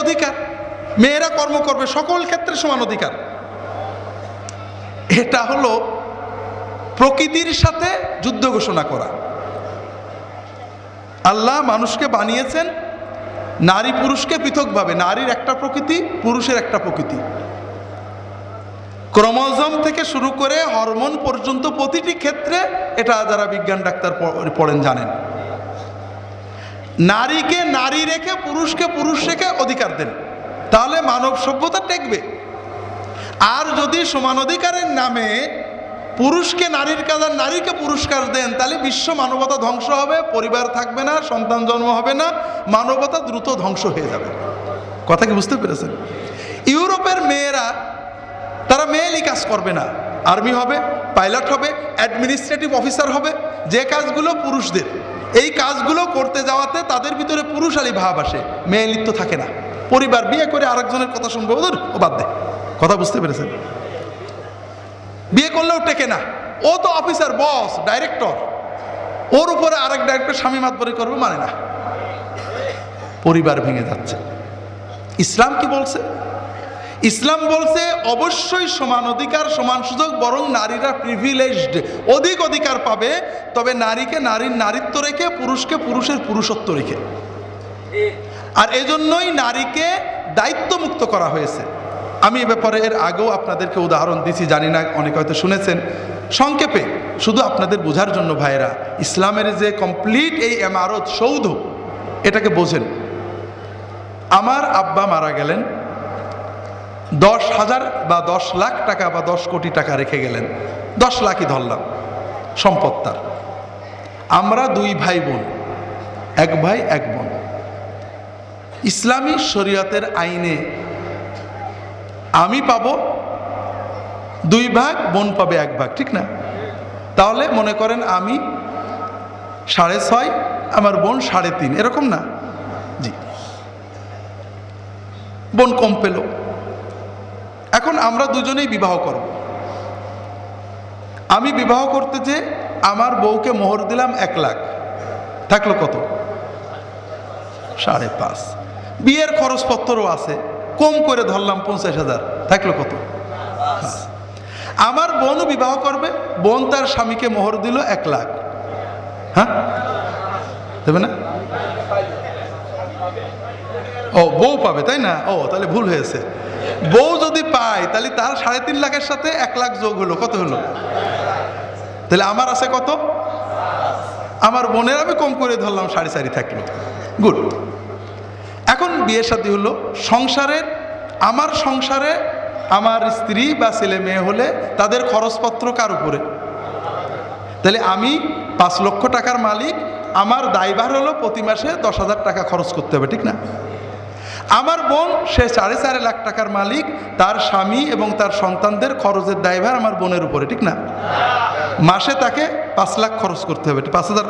অধিকার। মেয়েরা কর্ম করবে, সকল ক্ষেত্রে সমান অধিকার। এটা হলো প্রকৃতির সাথে যুদ্ধ ঘোষণা করা। আল্লাহ মানুষকে বানিয়েছেন, নারী পুরুষকে পৃথকভাবে। নারীর একটা প্রকৃতি, পুরুষের একটা প্রকৃতি। ক্রোমোজোম থেকে শুরু করে হরমোন পর্যন্ত প্রতিটি ক্ষেত্রে এটা যারা বিজ্ঞান ডাক্তার পড়েন জানেন। নারীকে নারী রেখে পুরুষকে পুরুষ রেখে অধিকার দেন। তাহলে মানব সভ্যতা টেকবে। আর যদি সমান অধিকারের নামে পুরুষকে নারীর কাজ আর নারীকে পুরস্কার দেন, তাহলে বিশ্ব মানবতা ধ্বংস হবে, পরিবার থাকবে না, সন্তান জন্ম হবে না, মানবতা দ্রুত ধ্বংস হয়ে যাবে। কথা কি বুঝতে পেরেছেন? ইউরোপের মেয়েরা, তারা মেয়েলি কাজ করবে না। আর্মি হবে, পাইলট হবে অ্যাডমিনিস্ট্রেটিভ অফিসার হবে, যে কাজগুলো পুরুষদের। এই কাজগুলো করতে যাওয়াতে তাদের ভিতরে পুরুষালী ভাব আসে মেয়েলিত্ব থাকে না। পরিবার বিয়ে করে আরেকজনের কথা শুনবে, ওদের ও বাদ দে। কথা বুঝতে পেরেছেন? বিয়ে করলেও টেকে না। ও তো অফিসার, বস, ডাইরেক্টর। ওর উপরে আরেক ডাইরেক্টর স্বামী মাতবরি করবে মানে না। পরিবার ভেঙে যাচ্ছে। ইসলাম কি বলছে? ইসলাম বলছে, অবশ্যই সমান অধিকার, সমান সুযোগ, বরং নারীরা প্রিভিলেজড অধিক অধিকার পাবে, তবে নারীকে নারীর নারীত্ব রেখে, পুরুষকে পুরুষের পুরুষত্ব রেখে। আর এজন্যই নারীকে দায়িত্বমুক্ত করা হয়েছে। আমি এ ব্যাপারে এর আগেও আপনাদেরকে উদাহরণ দিছি, জানি না, অনেকে হয়তো শুনেছেন। সংক্ষেপে, শুধু আপনাদের বোঝার জন্য ভাইয়েরা, ইসলামের যে কমপ্লিট এই এমারত সৌধ, এটাকে বোঝেন। আমার আব্বা মারা গেলেন দশ হাজার বা দশ লাখ টাকা বা দশ কোটি টাকা রেখে গেলেন। দশ লাখই ধরলাম, সম্পদ তার। আমরা দুই ভাই বোন, এক ভাই, এক বোন। ইসলামী শরীয়তের আইনে আমি পাব, দুই ভাগ, বোন পাবে এক ভাগ, ঠিক না? তাহলে মনে করেন আমি সাড়ে ছয়, আমার বোন সাড়ে তিন, এরকম না? জি। বোন কম পেল। এখন আমরা দুজনেই বিবাহ করব। আমি বিবাহ করতে যে আমার বউকে মোহর দিলাম এক লাখ। থাকল কত? সাড়ে পাঁচ। বিয়ের খরচপত্রও আছে। কম করে ধরলাম পঞ্চাশ হাজার। থাকল কত? আমার বোনও বিবাহ করবে। বোন তার স্বামীকে মোহর দিল এক লাখ। হ্যাঁ? দেবে না? ও, বউ পাবে, তাই না? ও, তাহলে ভুল হয়েছে। বউ যদি পায়, তাহলে তার সাড়ে তিন লাখের সাথে এক লাখ যোগ হলো, কত হলো? তাহলে আমার আছে কত? আমার বোনের আমি কম করে ধরলাম সাড়ে চারি থাকল গুড এখন বিয়ের সাথে হলো, সংসারের, আমার সংসারে আমার স্ত্রী বা ছেলে মেয়ে হলে তাদের খরচপত্র কার উপরে? তাহলে আমি পাঁচ লক্ষ টাকার মালিক, আমার দায়ভার হলো প্রতি মাসে দশ হাজার টাকা খরচ করতে হবে, ঠিক না? আমার বোন, সে সাড়ে চার লাখ টাকার মালিক, তার স্বামী এবং তার সন্তানদের খরচের দায়ভার আমার বোনের উপরে, ঠিক না? মাসে তাকে পাঁচ লাখ খরচ করতে হবে, পাঁচ হাজার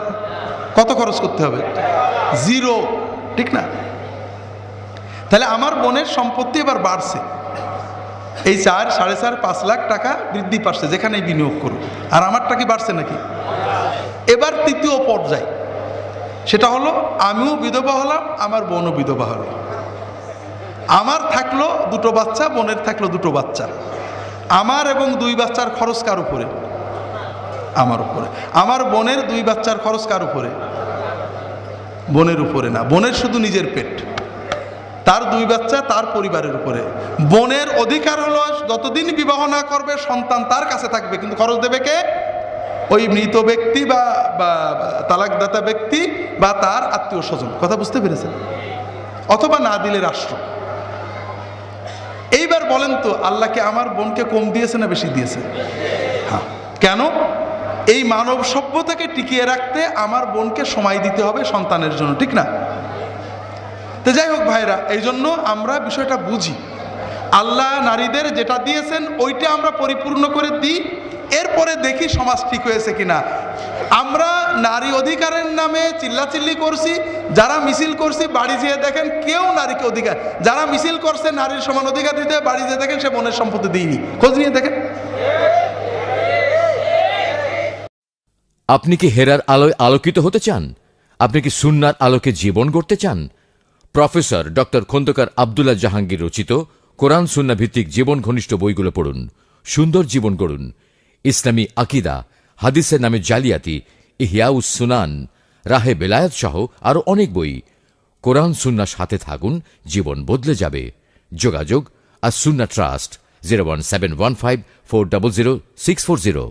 কত খরচ করতে হবে? জিরো, ঠিক না? তাহলে আমার বোনের সম্পত্তি এবার বাড়ছে। এই চার, সাড়ে চার, পাঁচ লাখ টাকা বৃদ্ধি পাচ্ছে যেখানে বিনিয়োগ করুক। আর আমারটা কি বাড়ছে নাকি? এবার তৃতীয় পর্যায়, সেটা হলো, আমিও বিধবা হলাম, আমার বোনও বিধবা হলো। আমার থাকল দুটো বাচ্চা, বোনের থাকল দুটো বাচ্চা। আমার এবং দুই বাচ্চার খরচ কার উপরে? আমার উপরে। আমার বোনের দুই বাচ্চার খরচ কার উপরে? বোনের উপরে না। বোনের শুধু নিজের পেট। তার দুই বাচ্চা তার পরিবারের উপরে। বোনের অধিকার হলো যতদিন বিবাহ না করবে, সন্তান তার কাছে থাকবে। কিন্তু খরচ দেবে কে? ওই মৃত ব্যক্তি বা তালাকদাতা ব্যক্তি বা তার আত্মীয় স্বজন। কথা বুঝতে পেরেছেন? অথবা না দিলে রাষ্ট্র। বলেন তো, আল্লাহকে আমার বোনকে কম দিয়েছে না বেশি দিয়েছে? হ্যাঁ। কেন? এই মানব সভ্যতাকে টিকিয়ে রাখতে আমার বোনকে সময় দিতে হবে সন্তানের জন্য, ঠিক না? তো যাই হোক ভাইরা এই জন্য আমরা বিষয়টা বুঝি। আল্লাহ নারীদের যেটা দিয়েছেন, ওইটা আমরা পরিপূর্ণ করে দিই, এরপরে দেখি সমাজ ঠিক হয়েছে কিনা। আমরা নারী অধিকারের নামে চিল্লাচিল্লি করছি, যারা মিছিল করছি বাড়ি যেয়ে দেখেন কেউ নারীকে অধিকার, যারা মিছিল করছে নারীর সমান অধিকার দিতে বাড়ি যেয়ে দেখেন সে বোনের সম্পত্তি দিইনি। খোঁজ নিয়ে দেখেন। আপনি কি হেরার আলোয় আলোকিত হতে চান? আপনি কি সুন্নার আলোকে জীবন গড়তে চান? প্রফেসর ডক্টর খন্দকার আবদুল্লাহ জাহাঙ্গীর রচিত কোরআন সুন্না ভিত্তিক জীবন ঘনিষ্ঠ বইগুলো পড়ুন, সুন্দর জীবন গড়ুন। ইসলামী আকিদা হাদিসের নামে জালিয়াতি ইহিয়াউস সুনান, রাহে বেলায়ত সহ আরও অনেক বই। কোরআন সুন্না সাথে থাকুন, জীবন বদলে যাবে। যোগাযোগ আর Sunnah trust, zero one seven one five four double zero six four zero.